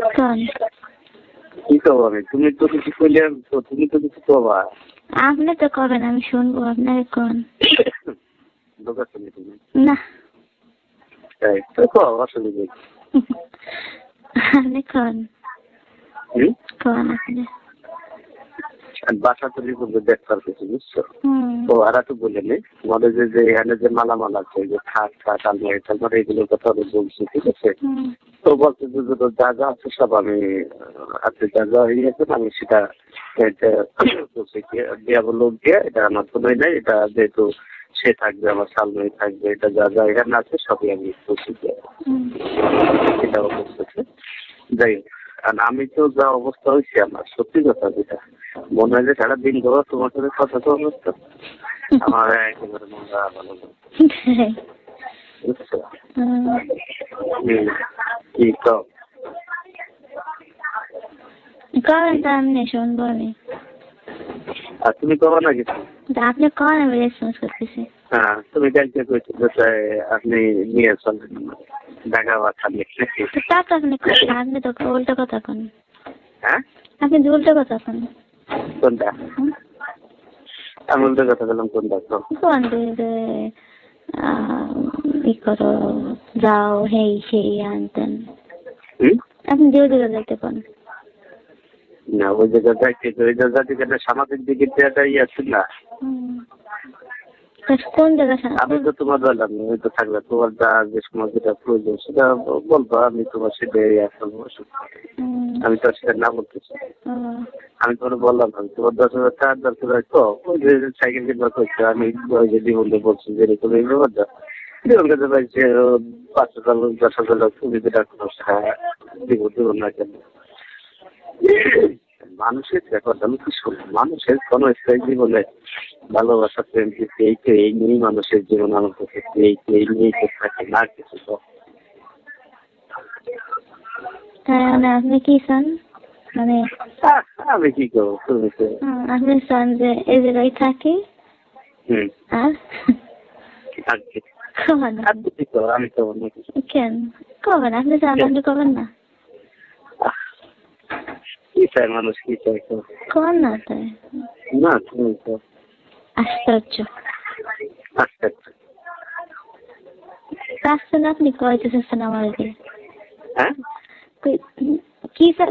কোন কি করব আমি তুমি তো কিছু করলে তুমি তো কিছু করবা আপনি তো কবেন আমি শুনব আপনাকে কোন। দোকান তুমি তুমি? না। তাই তো অসুবিধা? আপনি কোন আপনি? বাসা তৈরি করবে দেখবার কিছু বুঝছ? তো আর একটু বলে নে আমাদের যে যে এখানে যে মালামাল আছে যে খাট খাট আলমারি টালমারি এগুলোর কথা আমি বলছি ঠিক আছে? তো বলছে যে যত যা যা আছে সব আমি আপনি যা যা হয়ে গেছে আমি সেটা এটা বলছে কি দিয়া এটা আমার কোনোই নাই এটা যেহেতু সে থাকবে আমার সালমাই থাকবে এটা যা যা এখানে আছে সবই আমি বলছি যাই হোক। আর আমি তো যা অবস্থা হয়েছে আমার সত্যি কথা যেটা। মনে হয় যে সারাদিন ধরো তোমার সাথে কথা তো অবস্থা। আমার একেবারে মনটা ভালো বুঝছ? হুম। হুম। কি তো? আপনি আর তুমি কবে না কিছু? আপনি কন আমি রেসপন্স করতেছি। হ্যাঁ তুমি কালকে কইছো আপনি নিয়ে চলেন নাকি তো তা তো আপনি কোন আপনি তো উল্টো কথা কোন। হ্যাঁ? আপনি তো উল্টো কথা কোন। কোনটা? হুম? আমি উল্টো কথা বললাম কোনটা কও। কোন যে যে, আহ, ই করো যাও হেই সেই আনতেন। হুম? আপনি দিও দিও যাইতে কোন। না ওই জায়গা যাইতে ওই জায়গা থেকে সামাজিক ইয়ে আছে না। কোন জায়গা আমি তো তোমার বললাম ওই তো থাকবে। তোমার যা যে সময় যেটা প্রয়োজন সেটা বলব আমি তোমার সেটা ইয়ে করব আমি তো সেটা না বলতেছি। আমি তোমার বললাম আমি তোমার দশ হাজার টাকা দরকার হয় তো ওই যে সাইকেল কিনবার করছে আমি ওই যে বলছি যে এরকম এই ব্যাপারটা। কাছে পাইছে পাঁচ হাজার লোক দশ হাজার লোক তুমি যেটা হ্যাঁ দিব দিব না কেন? মানুষের ব্যাপারটা আমি কি শুনলাম? মানুষের কোনো স্থায়ী জীবনে ভালোবাসা প্রেম এই তো এই নিয়েই মানুষের জীবন আমার কাছে এই তো এই নিয়েই তো থাকে না কিছু তো। মানে আপনি কি চান? মানে আমি কি করব তুমি তো। আপনি চান যে এই জায়গায় থাকি? আর? আর কবেন আমি তো কেন? কবেন আপনি চান আপনি কবেন না। কি মানুষ কি চায় তো? না তাই? না তুমি তো। আশ্চর্য আচ্ছা। আচ্ছা আসছেন আপনি কয়তে চাচ্ছেন আমাদেরকে হ্যাঁ? কি স্যার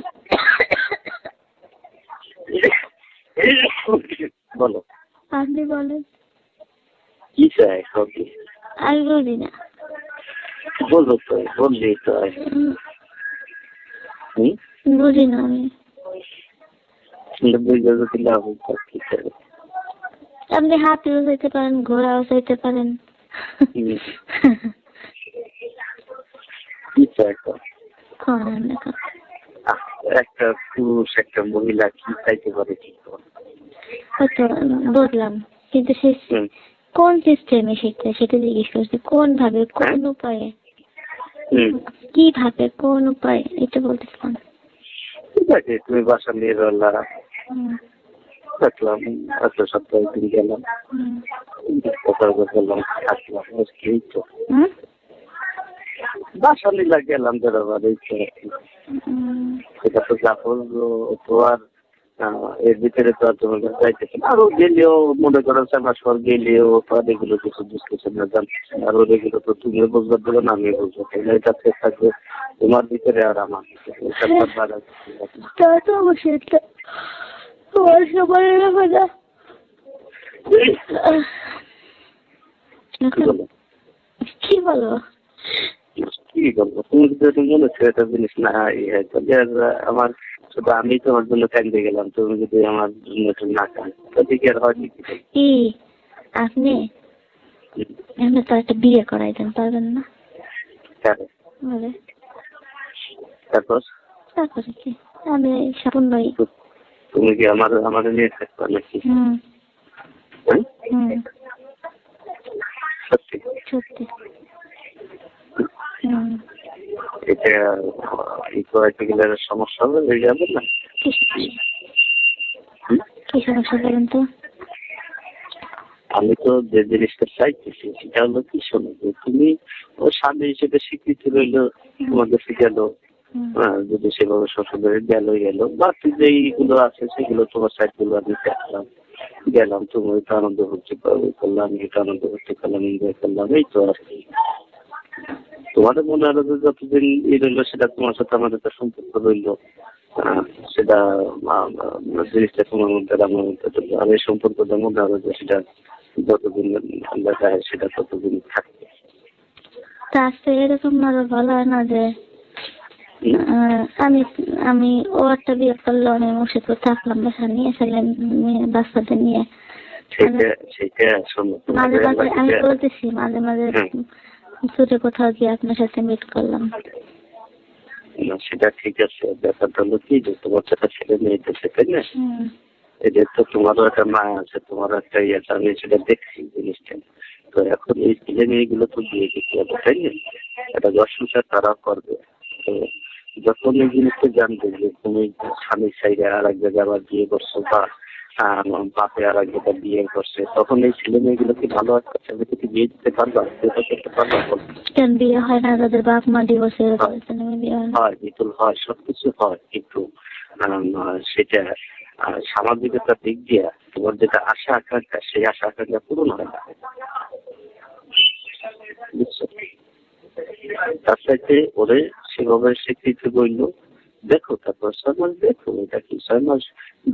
বলো। আপনি বলেন। কি চায় সবই আমি বলি না বলো তো। বললেই তো বুঝি না আমি বুঝতে যদি লাভ করে আপনি হাতিও চাইতে পারেন ঘোড়াও চাইতে পারেন? আহ, একটা পুরুষ একটা মহিলা কি চাইতে পারে ঠিক হয়তো বুঝলাম কিন্তু সে কোন সিস্টেমে সেটা সেটা জিজ্ঞেস করছি কোন ভাবে কোন উপায়ে? কীভাবে কোন উপায়ে? এটা বলতেছিলাম। ঠিক আছে তুমি বাসা নিয়ে হুম, একটা সপ্তাহে দিন গেলাম। কথা বললাম থাকলাম এই তো। হুম? বাসা লীলা গেলাম ধরো এই তো সেটা তো যা বলব তো আর এর ভিতরে তো আর তোমার কাছে যাইতেছে না। আরও গেলেও মনে করো পর গেলেও তো আর এগুলো কিছু বুঝতেছে না জানতেছে না। আর ওর এগুলো তো তুমিও বুঝবার দেবে না আমিও বুঝব তাহলে এটা থেকে থাকবে। তোমার ভিতরে আর আমার ভিতরে এটা তো অবশ্যই কি বলো? কি বলব তুমি যদি মনে হচ্ছে জিনিস না আমার শুধু আমি তোমার জন্য কান্দে গেলাম তুমি যদি আমার না কান তাহলে কি আর আপনি আপনি তো একটা বিয়ে করাই দেন পারবেন না তারপর কি আমি স্বপন ভাই তুমি কি আমার আমাদের নিয়ে থাকবে নাকি হ্যাঁ? সত্যি এটা সমস্যা হবে হয়ে যাবে না কি সমস্যা? হুম? বলেন তো আমি তো যে জিনিসটা চাইতেছি সেটা হলো কি শোনো তুমি ও স্বামী হিসেবে স্বীকৃতি রইল গেল হুম। হ্যাঁ যদি সেভাবে শ্বশুরের গেল গেল। বাকি যেইগুলো আছে সেগুলো তোমার সাইডগুলো আমি দেখলাম। গেলাম তুমি ওইটা আনন্দ ভর্তি করলাম এটা আনন্দ ভর্তি করলাম এনজয় করলাম এই তো আর কি। তোমাদের মনে হলো যে যতদিন ই রইল সেটা তোমার সাথে আমাদের একটা সম্পর্ক রইল? আহ, সেটা জিনিসটা তোমার মধ্যে আমার মধ্যে রইল। আর এই সম্পর্কটা মনে হবে যে সেটা যতদিন আমরা যায় সেটা ততদিন থাকবে। তা এরকম ভালো হয় না যে আমি আমি ও একটা বিয়ে করল আমি সাথে থাকলাম বাসা নিয়ে ছেলে বাচ্চাদের নিয়ে। মাঝে মাঝে আমি বলতেছি মাঝে মাঝে। দূরে কোথাও গিয়ে আপনার সাথে মিট করলাম। না সেটা ঠিক আছে ব্যাপারটা হলো কি যে তোমার একটা ছেলে মেয়ে দেশে তাই না? হুম। এদের তো তোমারও একটা মায়া আছে তোমারও একটা ইয়ে আছে আমি সেটা দেখছি জিনিসটা। তো এখন এই ছেলে মেয়েগুলো তো বিয়ে দিতে হবে তাই না? একটা দর্শনসার তারা করবে। তো যখন এই জিনিসটা জানবে যে তুমি স্বামীর সাইডে আর এক জায়গায় আবার বিয়ে করছ বা বাপে আর এক জায়গায় বিয়ে করছে তখন এই ছেলে মেয়েগুলো কি ভালো একটা ছেলেকে কি বিয়ে দিতে পারবা? বিয়ে করতে পারবা? কেন বিয়ে হয় না? তাদের বাপ মা ডিভোর্সে হয় না। হয় বিপুল হয় সবকিছু হয় কিন্তু সেটা সামাজিকতার দিক দিয়ে তোমার যেটা আশা আকাঙ্ক্ষা সেই আশা আকাঙ্ক্ষা পূরণ হয় না। তার সাথে ওরে সেভাবে স্বীকৃতি বলল? দেখো, তারপর ছয় মাস, দেখো, এটা কি ছয় মাস?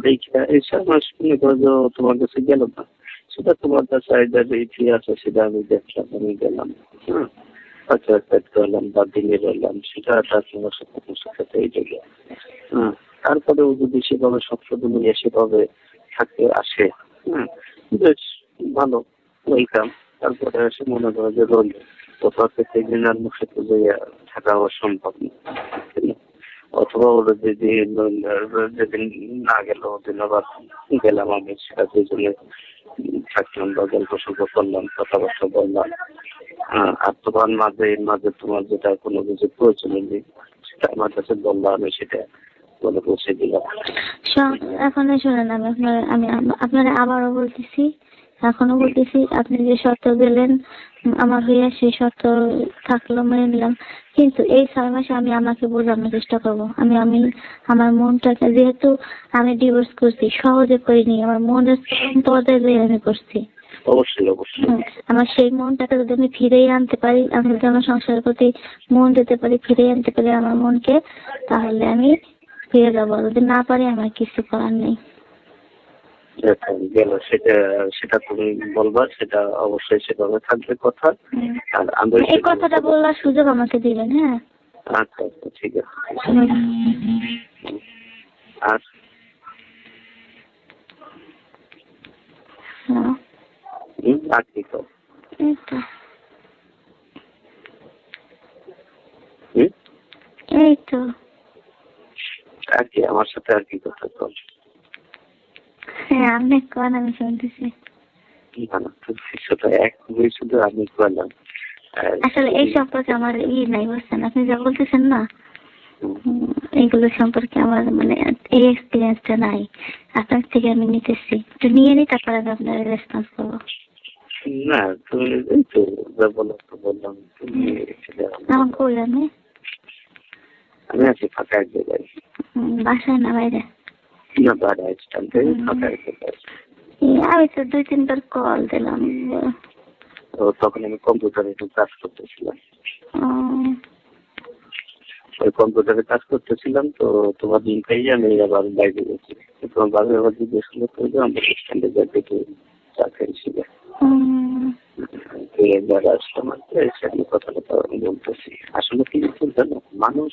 দেখে এই ছয় মাস মনে করো যে তোমার কাছে গেল না। সেটা তোমার কাছে আইডার ইতি আছে, সেটা আমি দেখলাম, আমি গেলাম। হ্যাঁ আচ্ছা আচ্ছা করলাম বা দিনে রইলাম। সেটা একটা তোমার সাথে সাথে এই জায়গায় হ্যাঁ তারপরেও যদি সেভাবে সংশোধন নিয়ে সেভাবে থাকতে আসে হ্যাঁ বেশ ভালো ওয়েলকাম তারপরে এসে মনে করো যে রোল কোথাও থেকে দিনার মুখে তো যাইয়া থাকা অসম্ভব না অথবা ওরা যেদিন যেদিন না গেল ওদিন আবার গেলাম আমি, সেটা দুজনে থাকলাম বা গল্প সল্প করলাম, কথাবার্তা বললাম। আর তোমার মাঝে মাঝে তোমার যেটা কোনো কিছু প্রয়োজন নেই সেটা আমার কাছে বলল, আমি সেটা বলে পৌঁছে দিলাম। এখন শুনেন, আমি আপনার আম- আপনারা আবারও বলতেছি এখনও বলতেছি আপনি যে শর্ত দিলেন আমার হইয়া সেই শর্ত থাকল মেনে নিলাম। কিন্তু এই ছয় মাসে আমি আমাকে বোঝানোর চেষ্টা করব। আমি আমি আমার মনটাকে যেহেতু আমি ডিভোর্স করছি সহজে করিনি আমার মনের চরম পর্যায়ে যেয়ে আমি করছি। অবশ্যই অবশ্যই। আমার সেই মনটাকে যদি আমি ফিরেই আনতে পারি আমি যদি আমার সংসারের প্রতি মন দিতে পারি ফিরেই আনতে পারি আমার মনকে তাহলে আমি ফিরে যাব। যদি না পারি আমার কিছু করার নেই। গেল সেটা সেটা তুমি বলবা সেটা অবশ্যই সেভাবে থাকবে কথা। আর আমি এই কথাটা বলার সুযোগ আমাকে দিবেন হ্যাঁ? আচ্ছা আচ্ছা ঠিক আছে। আর? হ্যাঁ, আর কি তো এই তো আর কি আমার সাথে আর কি কথা কর হ্যাঁ আপনি কোন আমি শুনতেছি আসলে এই সম্পর্কে আমার ই নাই বুঝছেন? আপনি যা বলতেছেন না সম্পর্কে আমার মানে এই এক্সপিরিয়েন্সটা নাই। আপনার থেকে আমি নিতেছি। একটু নিয়ে নিই তারপরে আমি আপনার রেসপন্স করব। না তুমি এই তো যা বলো তো বললাম তুমি ছেলে কই আমি আমি আছি ফাঁকা এক জায়গায় বাসায় না বাইরে? না বাড়া স্ট্যান্ডে ফাঁকা এক জায়গায় আমি তো দুই তিনবার কল দিলাম। তো তখন আমি কম্পিউটারে একটু কাজ করতেছিলাম। ওই কম্পিউটারে কাজ করতেছিলাম তো তোমার দিন পেয়ে আমি আবার বাইরে গেছি। তোমার বাবা আবার জিজ্ঞেস করল তো আমরা স্ট্যান্ডে যাই দেখে চা খেয়েছিল? একবার আসলাম আর কি, কথা কথা বলতেছি। আসলে কি জানো মানুষ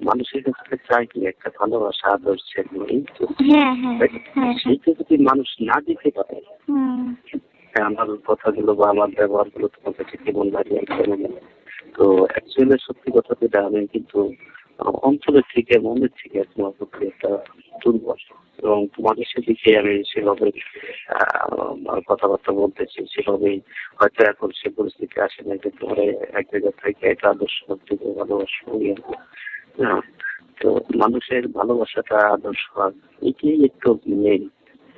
মানুষের কাছে চাই কি একটা ভালোবাসা আদর স্নেহ, এই তো হ্যাঁ হ্যাঁ হ্যাঁ। সেইটা যদি মানুষ না দিতে পারে আমার কথাগুলো বা আমার ব্যবহারগুলো তোমার কাছে কেমন লাগে তো অ্যাকচুয়ালি সত্যি কথা যেটা আমি কিন্তু অন্তরের থেকে মনের থেকে তোমার প্রতি একটা দুর্বল। এবং তোমাদের সেদিকে আমি সেভাবে আহ, কথাবার্তা বলতেছি সেভাবেই হয়তো এখন সে পরিস্থিতি আসে না যে তোমার এক জায়গা থেকে একটা আদর্শ থেকে ভালোবাসা তো মানুষের ভালোবাসাটা আদর্শ এটাই একটু মেন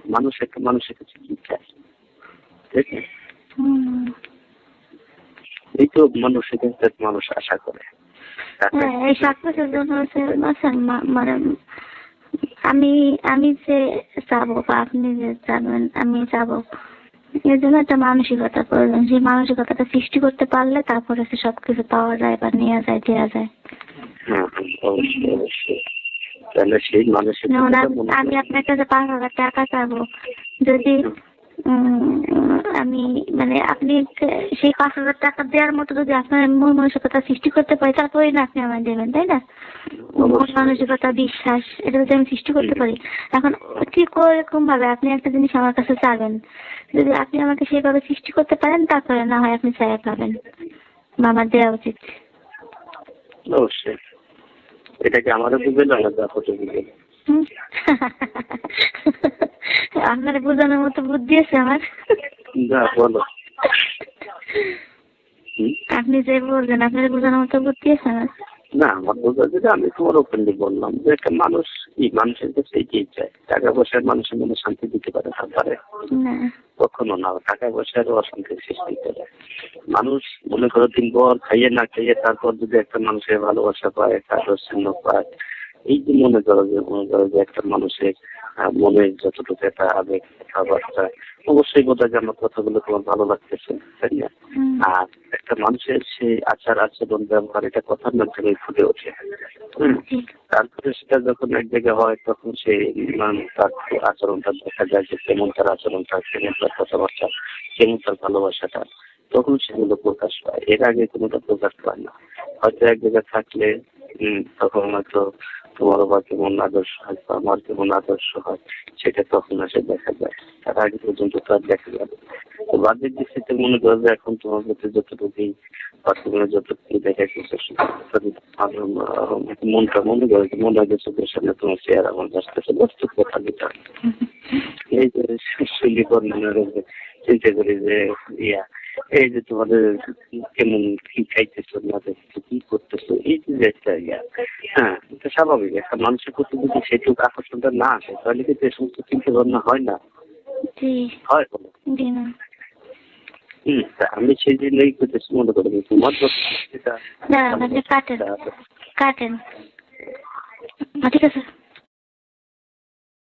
মানুষ একটা মানুষের কাছে কি চায় ঠিক আছে? এই তো মানুষের কাছে মানুষ আশা করে। হ্যাঁ মানে আমি আমি যে চাবো বা আপনি যে চাবেন আমি চাবো এর জন্য একটা মানসিকতা প্রয়োজন। সেই মানসিকতাটা সৃষ্টি করতে পারলে তারপরে সবকিছু পাওয়া যায় বা নেওয়া যায় দেওয়া যায়। অবশ্যই অবশ্যই। তাহলে সেই মানুষের আমি- আপনার কাছে পাঁচ হাজার টাকা চাবো। যদি আমি মানে আপনি সেই পাঁচ হাজার টাকা দেওয়ার মতো যদি আপনার মন মানসিকতা সৃষ্টি করতে পারি তারপরেই না আপনি আমায় দেবেন তাই না? মন মানসিকতা বিশ্বাস এটা যদি আমি সৃষ্টি করতে পারি এখন ঠিক ওরকম ভাবে আপনি একটা জিনিস আমার কাছে চাবেন। যদি আপনি আমাকে সেইভাবে সৃষ্টি করতে পারেন তারপরে না হয় আপনি চাই পাবেন। আমার দেওয়া উচিত। অবশ্যই। এটাকে আমারও বুঝবেন না আলাদা বুঝবে বুঝবেন আপনার বোঝানোর মতো বুদ্ধি আছে আমার? যা বলো। আপনি যে বলছেন আপনার বোঝানোর মতো বুদ্ধি আছে আমার? না আমার বোঝা যেটা আমি তোমার ওপেনলি বললাম যে একটা মানুষ কি মানুষের কাছে এগিয়ে যায় টাকা পয়সার মানুষের মনে শান্তি দিতে পারে না পারে। কখনো না টাকা পয়সার অশান্তির সৃষ্টি করে মানুষ মনে করো দিন পর খাইয়ে না খাইয়ে তারপর যদি একটা মানুষের ভালোবাসা পায় একটা আদর্শন্য পায় এই যে মনে করো যে মনে করো যে একটা মানুষের মনে যতটুকু একটা আবেগ কথাবার্তা অবশ্যই বোঝা যায় আমার কথাগুলো তোমার ভালো লাগতেছে তাই না? আর একটা মানুষের সেই আচার আচরণ, ব্যবহার, এটা কথার মাধ্যমে ফুটে ওঠে। তারপরে সেটা যখন এক জায়গায় হয়, তখন সে মানে তার আচরণটা দেখা যায় যে কেমন তার আচরণটা, কেমন তার কথাবার্তা, কেমন তার ভালোবাসাটা, তখন সেগুলো প্রকাশ পায়। এর আগে কোনোটা প্রকাশ পায় না। হয়তো এক জায়গায় থাকলে তখন হয়তো তোমার বা কেমন আদর্শ হয়, বা আমার কেমন আদর্শ হয়, সেটা তখন এসে দেখা যায়। তার আগে পর্যন্ত তার দেখা যাবে তো বাদের দৃষ্টিতে মনে করো যে এখন তোমার কাছে যতটুকুই বাস্তবে যতটুকু দেখা গেছে মনটা, মনে করে যে মনে হয় চোখের সামনে তোমার চেয়ার আমার থেকে বাস্তব কথা যেটা। এই যে শুনলি বর্ণনার চিন্তা করি যে ইয়া, এই যে তোমাদের কেমন কি খাইতেছ, না দেখছ এই যে যে একটা ইয়া হ্যাঁ এটা স্বাভাবিক একটা মানুষের প্রতি যদি সেটুকু আকর্ষণটা না আসে তাহলে কিন্তু এ সমস্ত চিন্তা ভাবনা হয় না। হয় বলো আমি সেই জন্যই করতেছি মনে করি তোমার কাটেন কাটেন। ঠিক আছে।